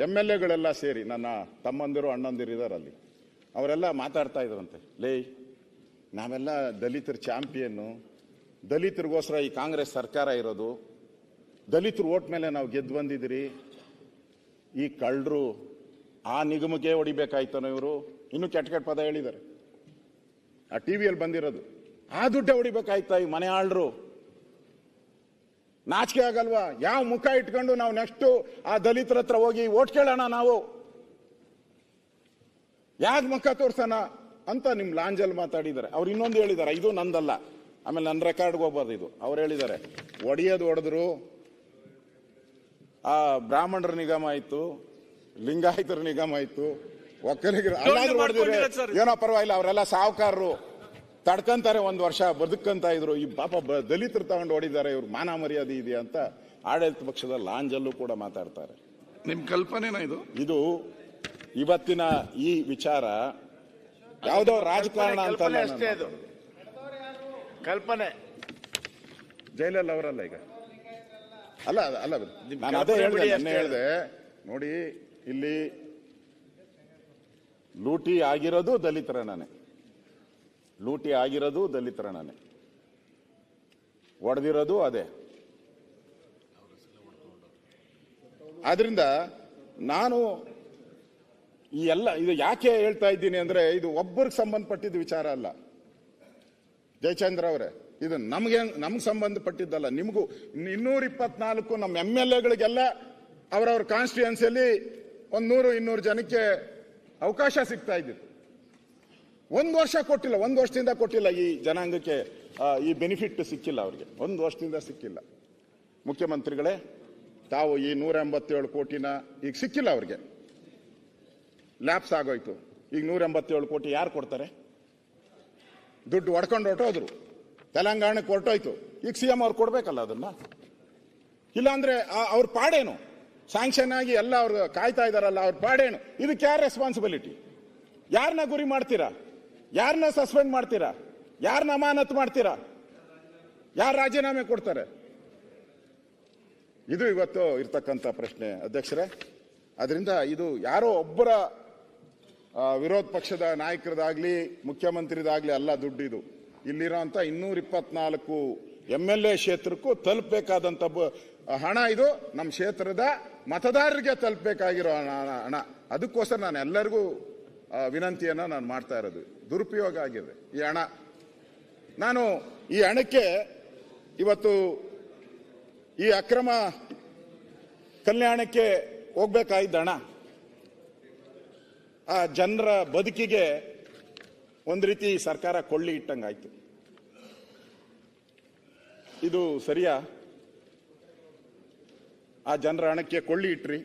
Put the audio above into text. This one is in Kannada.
ಎಂ ಎಲ್ ಎಗಳೆಲ್ಲ ಸೇರಿ ನನ್ನ ತಮ್ಮಂದಿರು ಅಣ್ಣಂದಿರು ಇದಾರೆ ಅಲ್ಲಿ ಅವರೆಲ್ಲ ಮಾತಾಡ್ತಾ ಇದ್ರಂತೆ. ಲೇ, ನಾವೆಲ್ಲ ದಲಿತರ ಚಾಂಪಿಯನ್ನು, ದಲಿತರಿಗೋಸ್ಕರ ಈ ಕಾಂಗ್ರೆಸ್ ಸರ್ಕಾರ ಇರೋದು, ದಲಿತರು ಓಟ್ ಮೇಲೆ ನಾವು ಗೆದ್ದು ಬಂದಿದ್ದೀರಿ, ಈ ಕಳ್ಳರು ಆ ನಿಗಮಕ್ಕೆ ಹೊಡಿಬೇಕಾಯ್ತಾನೋ ಇವರು? ಇನ್ನೂ ಕೆಟ್ಟ ಕೆಟ್ಟ ಪದ ಹೇಳಿದ್ದಾರೆ. ಆ ಟಿ ವಿಯಲ್ಲಿ ಬಂದಿರೋದು. ಆ ದುಡ್ಡೇ ಹೊಡಿಬೇಕಾಯ್ತಾ ಈ ಮನೆ ಆಳ್ರು? ನಾಚಿಕೆ ಆಗಲ್ವಾ? ಯಾವ ಮುಖ ಇಟ್ಕೊಂಡು ನಾವು ನೆಕ್ಸ್ಟ್ ಆ ದಲಿತರ ಹತ್ರ ಹೋಗಿ ಓಟ್ ಕೇಳೋಣ ನಾವು? ಯಾಕೆ ಮುಖ ತೋರ್ಸೋಣ ಅಂತ ನಿಮ್ ಲಾಂಜಲ್ ಮಾತಾಡಿದ್ದಾರೆ. ಅವ್ರು ಇನ್ನೊಂದು ಹೇಳಿದ್ದಾರೆ. ಇದು ನಂದಲ್ಲ. ಆಮೇಲೆ ನನ್ನ ರೆಕಾರ್ಡ್ಗೆ ಹೋಗ್ಬಾರ್ದು ಇದು. ಅವ್ರು ಹೇಳಿದ್ದಾರೆ ಒಡೆಯೋದು ಹೊಡೆದ್ರು ಆ ಬ್ರಾಹ್ಮಣರ ನಿಗಮ ಆಯ್ತು ಲಿಂಗಾಯತರ ನಿಗಮ ಆಯ್ತು ಒಕ್ಕಲಿಗರು. ಏನೋ ಪರವಾಗಿಲ್ಲ. ಅವರೆಲ್ಲ ಸಾವುಕಾರರು. ತಡ್ಕಂತಾರೆ ಒಂದು ವರ್ಷ ಬದುಕಂತ ಇದ್ರು. ಈ ಪಾಪ ಬ- ದಲಿತರು ತಗೊಂಡು ಓಡಿದ್ದಾರೆ ಇವ್ರು ಮಾನ ಮರ್ಯಾದೆ ಇದೆಯಾ ಅಂತ ಆಡಳಿತ ಪಕ್ಷದ ಲಾಂಜಲ್ಲೂ ಕೂಡ ಮಾತಾಡ್ತಾರೆ. ನಿಮ್ ಕಲ್ಪನೆನಾ ಇದು? ಇದು ಇವತ್ತಿನ ಈ ವಿಚಾರ ಯಾವುದೋ ರಾಜಕಾರಣ ಅಂತ ಕಲ್ಪನೆ ಅಷ್ಟೇ ಅದು. ಕಲ್ಪನೆ. ಜೈಲಲ್ಲಿ ಅವರಲ್ಲ ಈಗ? ಅಲ್ಲ ಅಲ್ಲ- ನಾನು ಅದೇ ಹೇಳಿದೆ ನಿನ್ನೆ ಹೇಳಿದೆ. ನೋಡಿ ಇಲ್ಲಿ ಲೂಟಿ ಆಗಿರೋದು ದಲಿತರಣ್ಣನೆ ಲೂಟಿ ಆಗಿರೋದು ದಲಿತರಣ್ಣನೆ. ಒಡೆದಿರೋದು ಅದೇ. ಆದ್ರಿಂದ ನಾನು ಈ ಎಲ್ಲ, ಇದು ಯಾಕೆ ಹೇಳ್ತಾ ಇದ್ದೀನಿ ಅಂದ್ರೆ ಇದು ಒಬ್ಬರಿಗೆ ಸಂಬಂಧಪಟ್ಟಿದ್ದ ವಿಚಾರ ಅಲ್ಲ. ಜಯಚಂದ್ರ ಅವರೇ, ಇದು ನಮಗೆ ನಮ್ಗೆ ಸಂಬಂಧಪಟ್ಟಿದ್ದಲ್ಲ. ನಿಮಗೂ ಇನ್ನೂರ ಇಪ್ಪತ್ನಾಲ್ಕು ನಮ್ಮ ಎಂ ಎಲ್ ಎಗಳಿಗೆಲ್ಲ ಅವರವ್ರ ಕಾನ್ಸ್ಟಿಟ್ಯೂನ್ಸಿಯಲ್ಲಿ ಒಂದು ನೂರು ಇನ್ನೂರು ಜನಕ್ಕೆ ಅವಕಾಶ ಸಿಗ್ತಾ ಇದ್ದಿತ್ತು. ಒಂದು ವರ್ಷ ಕೊಟ್ಟಿಲ್ಲ, ಒಂದು ವರ್ಷದಿಂದ ಕೊಟ್ಟಿಲ್ಲ ಈ ಜನಾಂಗಕ್ಕೆ ಈ ಬೆನಿಫಿಟ್ ಸಿಕ್ಕಿಲ್ಲ ಅವ್ರಿಗೆ. ಒಂದು ವರ್ಷದಿಂದ ಸಿಕ್ಕಿಲ್ಲ. ಮುಖ್ಯಮಂತ್ರಿಗಳೇ, ತಾವು ಈ ನೂರ ಎಂಬತ್ತೇಳು ಕೋಟಿನ ಈಗ ಸಿಕ್ಕಿಲ್ಲ ಅವ್ರಿಗೆ. ಲ್ಯಾಪ್ಸ್ ಆಗೋಯ್ತು. ಈಗ ನೂರ ಎಂಬತ್ತೇಳು ಕೋಟಿ ಯಾರು ಕೊಡ್ತಾರೆ? ದುಡ್ಡು ಒಡ್ಕೊಂಡು ಹೊರಟೋದ್ರು. ತೆಲಂಗಾಣಕ್ಕೆ ಹೊರಟೋಯ್ತು. ಈಗ ಸಿ ಎಂ ಅವ್ರು ಕೊಡ್ಬೇಕಲ್ಲ ಅದನ್ನ? ಇಲ್ಲಾಂದ್ರೆ ಅವ್ರ ಪಾಡೇನು? ಸ್ಯಾಂಕ್ಷನ್ ಆಗಿ ಎಲ್ಲ ಅವ್ರು ಕಾಯ್ತಾ ಇದಾರಲ್ಲ, ಅವ್ರ ಪಾಡೇನು? ಇದಕ್ಕೆ ಯಾರು ರೆಸ್ಪಾನ್ಸಿಬಿಲಿಟಿ ಯಾರನ್ನ ಗುರಿ ಮಾಡ್ತೀರಾ? ಯಾರನ್ನ ಸಸ್ಪೆಂಡ್ ಮಾಡ್ತೀರಾ? ಯಾರನ್ನ ಅಮಾನತ್ ಮಾಡ್ತೀರಾ? ಯಾರು ರಾಜೀನಾಮೆ ಕೊಡ್ತಾರೆ? ಇದು ಇವತ್ತು ಇರ್ತಕ್ಕಂಥ ಪ್ರಶ್ನೆ, ಅಧ್ಯಕ್ಷರೇ. ಅದರಿಂದ ಇದು ಯಾರೋ ಒಬ್ಬರ ವಿರೋಧ ಪಕ್ಷದ ನಾಯಕರದಾಗಲಿ, ಮುಖ್ಯಮಂತ್ರಿದಾಗಲಿ ಅಲ್ಲ ದುಡ್ಡು ಇದು ಇಲ್ಲಿರೋಂಥ ಇನ್ನೂರ ಇಪ್ಪತ್ನಾಲ್ಕು ಎಂ ಎಲ್ ಎ ಕ್ಷೇತ್ರಕ್ಕೂ ತಲುಪಬೇಕಾದಂಥ ಹಣ ಇದು ನಮ್ಮ ಕ್ಷೇತ್ರದ ಮತದಾರರಿಗೆ ತಲುಪಬೇಕಾಗಿರೋ ಹಣ ಅದಕ್ಕೋಸ್ಕರ ನಾನು ಎಲ್ಲರಿಗೂ ವಿನಂತಿಯನ್ನ ನಾನು ಮಾಡ್ತಾ ಇರೋದು. ದುರುಪಯೋಗ ಆಗಿದೆ. ಈ ಹಣ, ನಾನು ಈ ಹಣಕ್ಕೆ ಇವತ್ತು ಈ ಅಕ್ರಮ ಕಲ್ಯಾಣಕ್ಕೆ ಹೋಗ್ಬೇಕಾಗಿದ್ದ ಹಣ, ಆ ಜನರ ಬದುಕಿಗೆ ಒಂದು ರೀತಿ ಸರ್ಕಾರ ಕೊಳ್ಳಿ ಇಟ್ಟಂಗಾಯ್ತು. ಇದು ಸರಿಯಾ? ಆ ಜನರ ಹಣಕ್ಕೆ ಕೊಳ್ಳಿ ಇಟ್ರಿ.